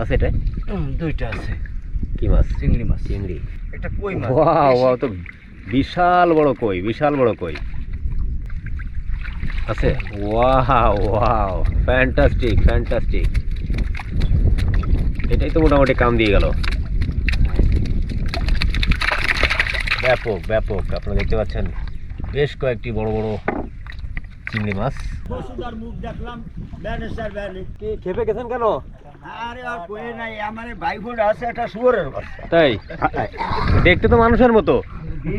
আছে এটা? দুইটা আছে। কি মাছ? চিংড়ি মাছ। চিংড়ি। এটা কই মাছ? ওয়াও ওয়াও তো বিশাল বড় কই বিশাল বড় কই। আছে? Wow wow fantastic fantastic. এটাই তো মোটামুটি কাম দিয়ে গেল। ব্যাপক ব্যাপক আপনারা দেখতে পাচ্ছেন। বেশ কয়েকটি বড় বড় চিংড়ি মাছ। মুখ দেখলাম ব্যানেসার ব্যানে। কি খেপে গেছেন কেন? আরে আর কয়ে নাই আমার এই ভাই বোন আছে একটা শুয়োরের বাচ্চা তাই? দেখতে তো মানুষের মতো।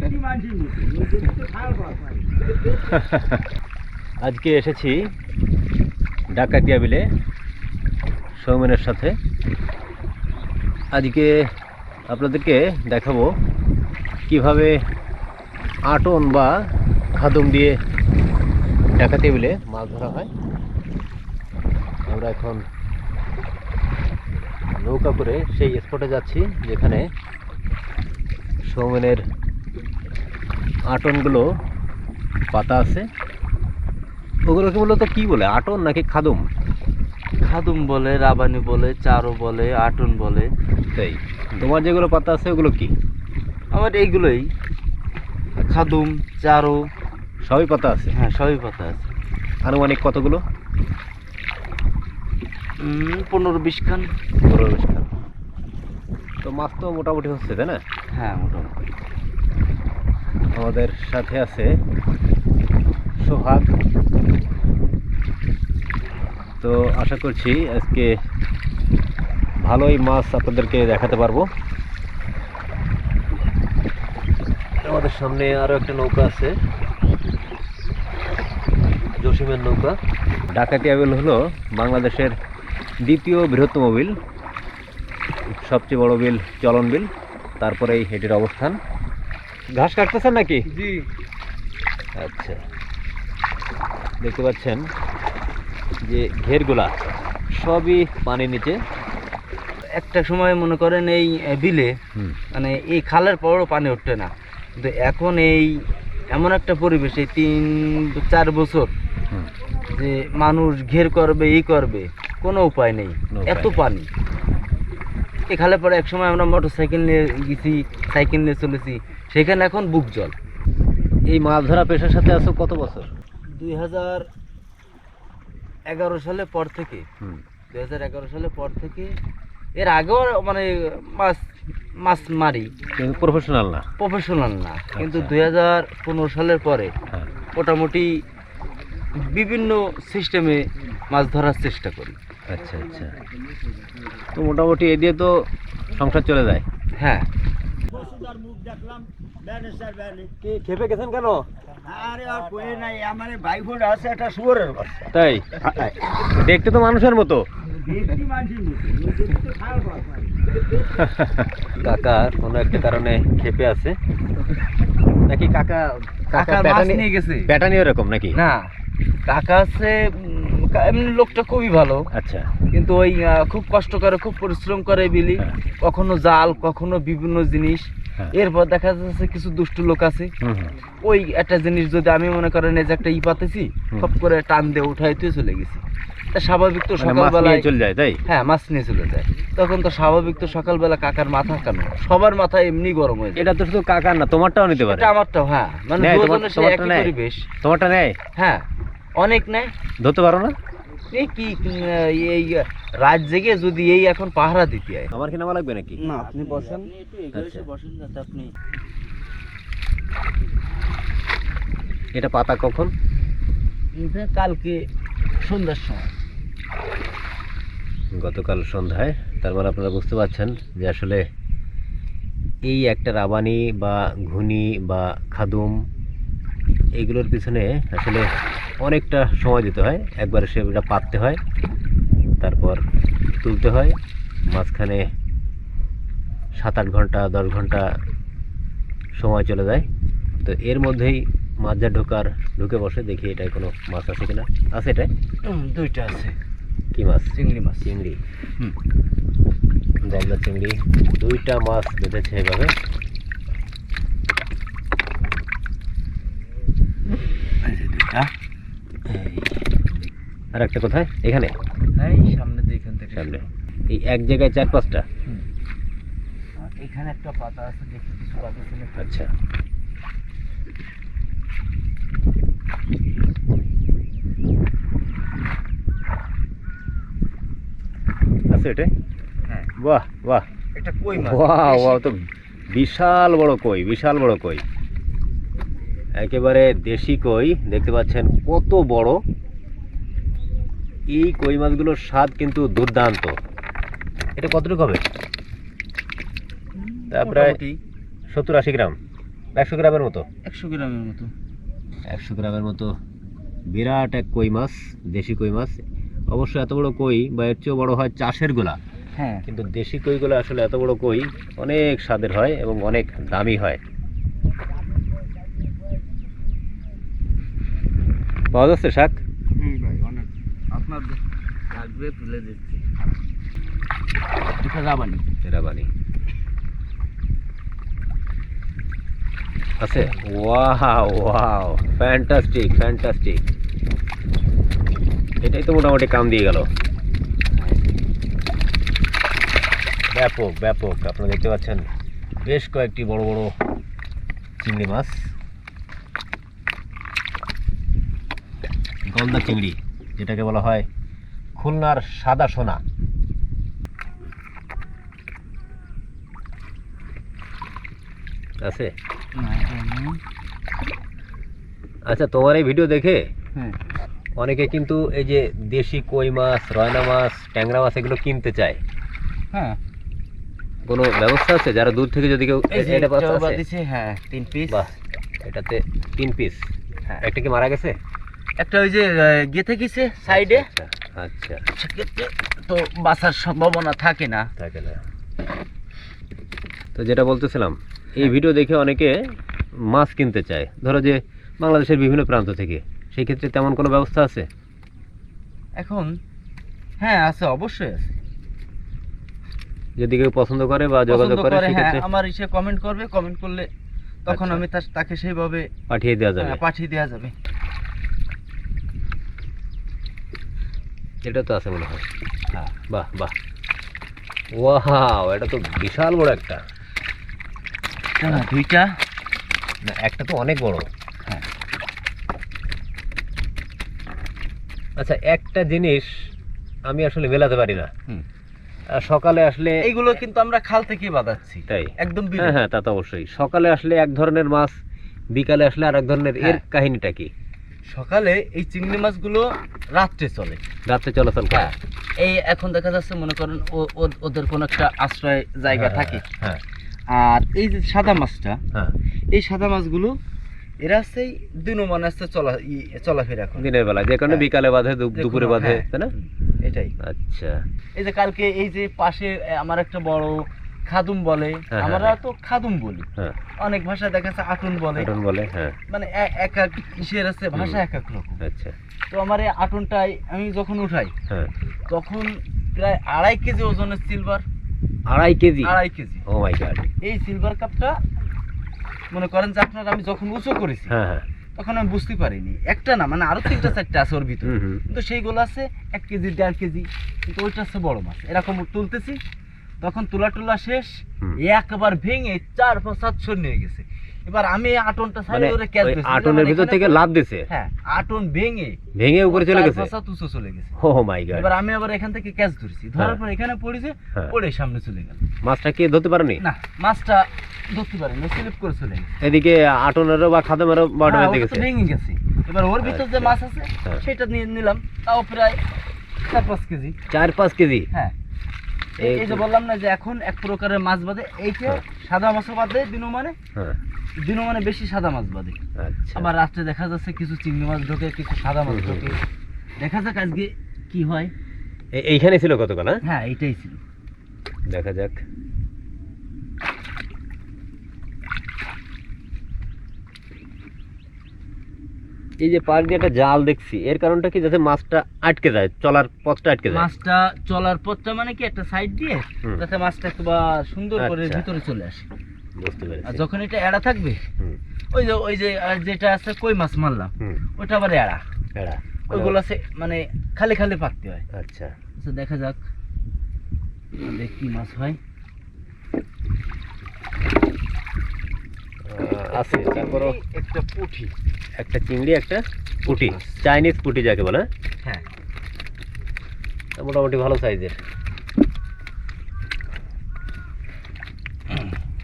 দেখি মানসির মতো। আজকে এসেছি ডাকাতিয়া বিলে সৌমেনের সাথে। আজকে আপনাদেরকে দেখাবো কীভাবে আটন বা খাদম দিয়ে ডাকাতিয়া বিলে মাছ ধরা হয়। আমরা এখন নৌকা করে সেই স্পটে যাচ্ছি যেখানে সৌমেনের আটনগুলো পাতা আছে। ওগুলোকে মূলত কি বলে আটন নাকি খাদম? খাদুম বলে রাবানি বলে চারো বলে আটন বলে। তাই তোমার যেগুলো পাতা আছে ওগুলো কি? আমার এইগুলোই। খাদুম চারো সবই পাতা আছে? হ্যাঁ সবই পাতা আছে। আনুমানিক কতগুলো? পনেরো বিশ খান। পনেরো বিশ খান। তো মাছ তো মোটামুটি হচ্ছে তাই না? হ্যাঁ মোটামুটি। আমাদের সাথে আছে সোহাগ। তো আশা করছি আজকে ভালোই মাছ আপনাদেরকে দেখাতে পারব। আমাদের সামনে আরও একটা নৌকা আছে। জসিমের নৌকা। ডাকাতিয়া বিল হলো বাংলাদেশের দ্বিতীয় বৃহত্তম বিল সবচেয়ে বড় বিল চলন বিল তারপরেই এটির অবস্থান। ঘাস কাটতেছেন নাকি? জি। আচ্ছা। দেখতে পাচ্ছেন যে ঘেরগুলা সবই পানির নিচে। একটা সময় মনে করেন এই বিলে মানে এই খালের পরও পানি উঠতে না। কিন্তু এখন এই এমন একটা পরিবেশ এই তিন চার বছর যে মানুষ ঘের করবে ই করবে কোনো উপায় নেই এত পানি। এখানে পরে এক সময় আমরা মোটর সাইকেল নিয়ে গেছি সাইকেল নিয়ে চলেছি সেখানে এখন বুক জল। এই মাছ ধরা পেশার সাথে আছো কত বছর? দুই হাজার এগারো সালে পর থেকে। দুই হাজার এগারো সালে পর থেকে। এর আগেও মানে মাছ মাছ মারি। কিন্তু প্রফেশনাল না? প্রফেশনাল না। কিন্তু আচ্ছা। দুই হাজার পনেরো সালের পরে হ্যাঁ। মোটামুটি বিভিন্ন সিস্টেমে মাছ ধরার চেষ্টা করি। আচ্ছা আচ্ছা। তো মোটামুটি এ দিয়ে তো সংসার চলে যায়। হ্যাঁ। বসুদার মুখ দেখলাম ব্যানেসার ব্যানে। কি খেপে গেছেন কেন? আরে আর কয়ে নাই আমার ভাই বোন আছে একটা শুয়োরের বাচ্চা তাই? দেখতে তো মানুষের মতো। কাকা কোনো একটা কারণে খেপে আছে। নাকি কাকা কাকা মাছ নিয়ে গেছে। প্যাটার্নি এরকম নাকি? না। কাকা আছে এমনি লোকটা খুবই ভালো। আচ্ছা। কিন্তু ওই খুব কষ্ট করে খুব পরিশ্রম করে বিলি। হ্যাঁ। কখনো জাল কখনো বিভিন্ন জিনিস। হ্যাঁ। এরপর দেখা যাচ্ছে কিছু দুষ্ট লোক আছে। ওই একটা জিনিস যদি আমি মনে করেন এই যে একটা ই পাতেছি সব করে টান দিয়ে উঠাই তুই চলে গেছি। তা স্বাভাবিক তো মানে সকালবেলায় চলে যায় তাই? হ্যাঁ মাছ নিয়ে চলে যায়। তখন তো স্বাভাবিক তো সকালবেলা কাকার মাথা কেন? সবার মাথা এমনি গরম হয়ে যায়। এটা তো শুধু কাকার না তোমারটাও নিতে পারে। এটা আমারটাও হ্যাঁ। মানে দুজনের তোমারটা একই পরিবেশ। তোমারটা নেয়? হ্যাঁ। অনেক নেয় ধরতে পারো না? এই কি এই রাত জেগে যদি এই এখন পাহারা দিতে হয়। আমার কি নামা লাগবে নাকি? না আপনি বসেন। বসেন যাতে আপনি এটা পাতা কখন? কালকে সন্ধ্যার সময়। গতকাল সন্ধ্যায়। তার মানে আপনারা বুঝতে পারছেন যে আসলে এই একটা রাবানি বা ঘুনি বা খাদুম এইগুলোর পিছনে আসলে অনেকটা সময় দিতে হয়। একবারে সেটা পাততে হয় তারপর তুলতে হয়। মাঝখানে সাত আট ঘণ্টা দশ ঘণ্টা সময় চলে যায়। তো এর মধ্যেই মাছ যা ঢোকার ঢুকে বসে দেখি এটাই কোনো মাছ আছে কিনা। আছে এটাই দুইটা আছে। কি মাছ? চিংড়ি মাছ। চিংড়ি। হুম। চিংড়ি। দুইটা মাছ বেঁধেছে এভাবে। আর একটা কোথায়? এখানে? এই সামনে দিয়ে এখান থেকে সামনে। এই এক জায়গায় চার পাঁচটা? এখানে একটা পাতা আছে দেখি কিছু পাতা আচ্ছা। আছে এটা? হ্যাঁ। বাহ বাহ। এটা কই মাছ? দেশি? ওয়াও তো বিশাল বড় কই বিশাল বড় কই। একেবারে দেশি কই দেখতে পাচ্ছেন কত বড়। এই কই মাছগুলোর স্বাদ কিন্তু দুর্দান্ত। এটা কতটুকু হবে? তা প্রায় সত্তর আশি গ্রাম। একশো গ্রামের মতো। একশো গ্রামের মতো। একশো গ্রামের মতো। বিরাট এক কই মাছ দেশি কই মাছ। অবশ্য এত বড় কই বা এর চেয়েও বড় হয় চাষের গোলা। হ্যাঁ। কিন্তু দেশি কইগুলো আসলে এত বড় কই অনেক স্বাদের হয় এবং অনেক দামি হয়। পাওয়া যাচ্ছে শাক? হুম ভাই অনেক। আপনার লাগবে তুলে দিচ্ছি। এটা যাবানি রাবানি। আছে? Wow wow. Fantastic fantastic. এটাই তো মোটামুটি কাম দিয়ে গেল। ব্যাপক ব্যাপক। আপনারা দেখতে পাচ্ছেন বেশ কয়েকটি বড় বড় চিংড়ি মাছ। গলদা চিংড়ি যেটাকে বলা হয় খুলনার সাদা সোনা। আছে? আচ্ছা তোমার এই ভিডিও দেখে হ্যাঁ। অনেকে কিন্তু এই যে দেশি কই মাছ রয়না মাছ ট্যাংরা মাছ এগুলো কিনতে চায়। হ্যাঁ। কোনো ব্যবস্থা আছে? যারা দূর থেকে যদি কেউ এটা হ্যাঁ তিন পিস বাহ এটাতে তিন পিস হ্যাঁ। একটা কি মারা গেছে? একটা ওই যে গেঁথে গেছে সাইডে আচ্ছা আচ্ছা সেক্ষেত্রে তো বাঁচার সম্ভাবনা থাকে না। থাকে না। তো যেটা বলতেছিলাম এই। ভিডিও দেখে অনেকে মাছ কিনতে চায়। ধরো যে বাংলাদেশের বিভিন্ন প্রান্ত থেকে সেই ক্ষেত্রে তেমন কোনো ব্যবস্থা আছে? এখন হ্যাঁ আছে অবশ্যই আছে। যদি কেউ পছন্দ করে বা যোগাযোগ করে হ্যাঁ সেক্ষেত্রে আমার এসে কমেন্ট করবে। কমেন্ট করলে তখন আচ্ছা। আমি তাকে সেইভাবে পাঠিয়ে দেওয়া যাবে। হ্যাঁ, পাঠিয়ে দেওয়া যাবে। এটা তো আছে মনে হয়। হ্যাঁ বাহ বাহ। ওয়াও এটা তো বিশাল বড় একটা। না, দুইটা। না একটা তো অনেক বড়। হ্যাঁ। আচ্ছা একটা জিনিস আমি আসলে মেলাতে পারি না। সকালে আসলে এইগুলো কিন্তু আমরা খাল থেকে বাঁধাচ্ছি। তাই? একদম হ্যাঁ হ্যাঁ তা তো অবশ্যই। সকালে আসলে এক ধরনের মাছ বিকালে আসলে আর এক ধরনের। এর হ্যাঁ। কাহিনীটা কি? সকালে এই চিংড়ি মাছগুলো রাত্রে চলে। রাত্রে চলাচল করে। হ্যাঁ এই এখন দেখা যাচ্ছে মনে করেন ওদের কোনো একটা আশ্রয় জায়গা হ্যাঁ, থাকে। হ্যাঁ। আর এই যে সাদা মাছটা এই সাদা মাছগুলো এরা সেই দিনমান আসতে চলা চলাফেরা করে। দিনের বেলা যে কারণে। বিকালে বাঁধে দুপুরে বাঁধে তাই না? এটাই। আচ্ছা। এই যে কালকে এই যে পাশে আমার একটা বড় খাদুম বলে হ্যাঁ, আমরা হ্যাঁ। তো খাদুম বলি। হ্যাঁ। অনেক ভাষায় দেখা যাচ্ছে আটুন বলে। এখন বলে হ্যাঁ। মানে এক এক ইসের আছে ভাষা এক এক রকম। আচ্ছা। তো আমার এই আটনটাই আমি যখন উঠাই হ্যাঁ। তখন প্রায় আড়াই কেজি ওজনের সিলভার আড়াই কেজি? আড়াই কেজি। ও মাই গড এই সিলভার কাপটা মনে করেন যে আপনার আমি যখন উঁচু করেছি হ্যাঁ হ্যাঁ। তখন আমি বুঝতে পারিনি। একটা না মানে আরও তিনটা চারটা আছে ওর ভিতরে। কিন্তু সেইগুলো আছে এক কেজি দেড় কেজি। কিন্তু ওইটা আছে বড় মাছ। এরকম তুলতেছি তখন তোলা টোলা শেষ একবার ভেঙে চার পাঁচ সাতশো নিয়ে গেছে। এবার আমি আটনটা মানে ক্যাচ দিয়েছি। আটনের ভিতর থেকে লাভ দিছে? হ্যাঁ আটন ভেঙে ভেঙে উপরে চলে গেছে? পাঁচ চলে গেছে। ও মাই গড এবার আমি আবার এখান থেকে ক্যাচ ধরেছি। ধরার হ্যাঁ। পর এখানে পড়েছে হ্যাঁ। পড়ে সামনে চলে গেল। মাছটা কি ধরতে পারেনি? না মাছটা ধরতে পারিনি স্লিপ করে চলে গেছে। এদিকে আটনেরও বা খাদেমেরও হ্যাঁ, গেছে। ভেঙে গেছে। এবার ওর ভিতর যে আচ্ছা। মাছ আছে। সেটা নিয়ে নিলাম। তাও প্রায় চার পাঁচ কেজি। চার পাঁচ কেজি? হ্যাঁ। এই যে বললাম না যে এখন এক প্রকারের মাছ বাদে এইটা হ্যাঁ। সাদা মাছ বাদে দিনও মানে হ্যাঁ। দিনও মানে বেশি সাদা মাছ বাদে। আচ্ছা। আবার রাত্রে দেখা যাচ্ছে কিছু চিংড়ি মাছ ঢোকে কিছু সাদা মাছ ঢোকে। দেখা যাক আজকে কি হয়। এইখানে ছিল কতক্ষণ হ্যাঁ? হ্যাঁ এইটাই ছিল। দেখা যাক। এই যে পার দিয়ে একটা জাল দেখছি এর কারণটা কি যাতে মাছটা আটকে যায় চলার পথটা আটকে যায়? মাছটা চলার পথটা মানে কি একটা সাইড দিয়ে যাতে মাছটা একবার সুন্দর করে আচ্ছা। ভিতরে চলে আসে। বুঝতে আর যখন এটা এড়া থাকবে ওই যে ওই যে যেটা আছে কই মাছ মারলাম ওটা আবার এড়া। এরা ওইগুলো আছে মানে খালি খালি পাকতে হয়। আচ্ছা। আচ্ছা দেখা যাক। কি মাছ হয়। আছে। তারপরও একটা পুঁটি একটা চিংড়ি একটা পুটি চাইনিজ পুটি যাকে বলে। হ্যাঁ। মোটামুটি ভালো সাইজের।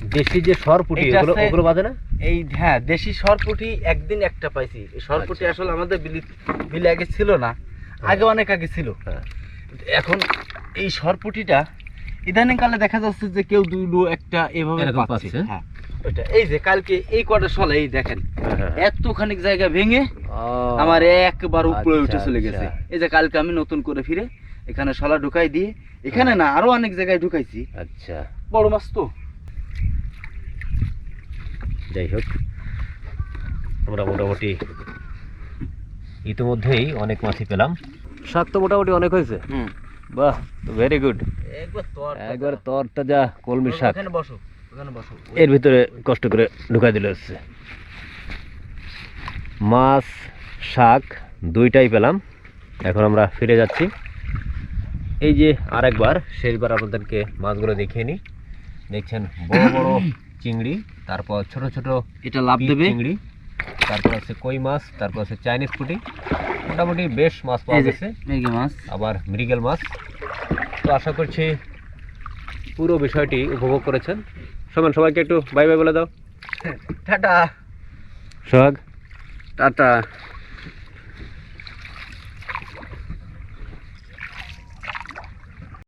দেশি যে সর পুটি ওগুলো ওগুলো বাজে না? এই হ্যাঁ দেশি সরপুটি একদিন একটা পাইছি। সরপুটি আচ্ছা। আসলে আমাদের বিলি বিলে আগে ছিল না। আগে অনেক আগে ছিল। হ্যাঁ। এখন এই সরপুটিটা ইদানিং কালে দেখা যাচ্ছে যে কেউ দুটো একটা এভাবে পাচ্ছে? হ্যাঁ। ওইটা। এই যে কালকে এই কটা সলে এই দেখেন হ্যাঁ। এতখানি জায়গা ভেঙে আমার একবার উপরে আচ্ছা, উঠে চলে গেছে। আচ্ছা। এই যে কালকে আমি নতুন করে ফিরে এখানে শলা ঢুকাই দিয়ে এখানে না আরও অনেক জায়গায় ঢুকাইছি। আচ্ছা। বড় মাছ তো। যাই হোক আমরা মোটামুটি ইতিমধ্যেই অনেক মাছই পেলাম। শাক তো মোটামুটি অনেক হয়েছে। বাহ ভেরি গুড একবার তোর একবার তরতাজা কলমি শাক। বসো। এর ভিতরে কষ্ট করে ঢুকাই দিলে হচ্ছে। মাছ শাক দুইটাই পেলাম। এখন আমরা ফিরে যাচ্ছি। এই যে আরেকবার শেষবার আপনাদেরকে মাছগুলো দেখিয়ে নিই। দেখছেন বড় বড় চিংড়ি তারপর ছোট ছোট এটা লাভ দেবে। চিংড়ি তারপর আছে কই মাছ তারপর আছে চাইনিজ পুঁটি। মোটামুটি বেশ মাছ পাওয়া গেছে। মাছ। আবার মৃগেল মাছ। তো আশা করছি পুরো বিষয়টি উপভোগ করেছেন। সমান সবাইকে একটু বাই বাই বলে দাও। টাটা। সোহাগ। টাটা।